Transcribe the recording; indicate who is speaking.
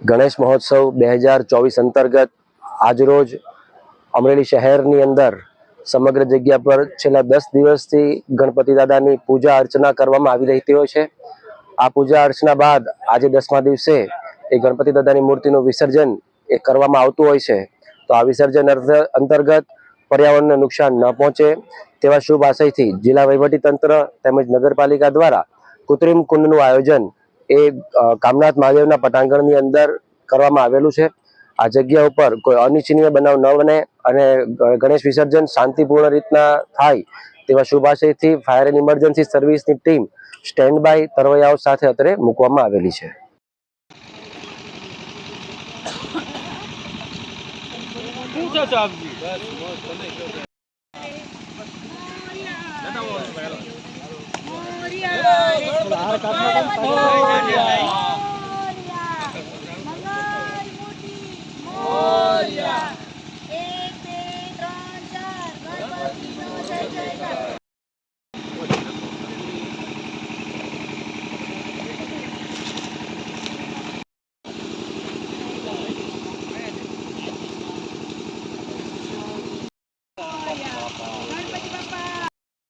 Speaker 1: ગણેશ મહોત્સવ બે હજાર ચોવીસ અંતર્ગત આજરોજ અમરેલી શહેરની અંદર સમગ્ર જગ્યા પર છેલ્લા દસ દિવસથી ગણપતિ દાદાની પૂજા અર્ચના કરવામાં આવી રહી હોય છે. આ પૂજા અર્ચના બાદ આજે દસમા દિવસે એ ગણપતિ દાદાની મૂર્તિનું વિસર્જન એ કરવામાં આવતું હોય છે. તો આ વિસર્જન અંતર્ગત પર્યાવરણને નુકસાન ન પહોંચે તેવા શુભ આશયથી જિલ્લા વહીવટી તંત્ર તેમજ નગરપાલિકા દ્વારા કૃત્રિમ કુંડનું આયોજન એ કામનાથ મહાદેવના પટાંગણની અંદર કરવામાં આવેલું છે. આ જગ્યા ઉપર કોઈ અનિચ્છનીય બનાવ ન બને અને ગણેશ વિસર્જન શાંતિપૂર્ણ રીતના થાય તેવા શુભ આશયથી ફાયર એન્ડ ઇમરજન્સી સર્વિસની ટીમ સ્ટેન્ડ બાય તરવૈયાઓ સાથે અત્રે મૂકવામાં આવેલી છે.
Speaker 2: પૂછો છો આપજી
Speaker 3: મોરિયા. Oh.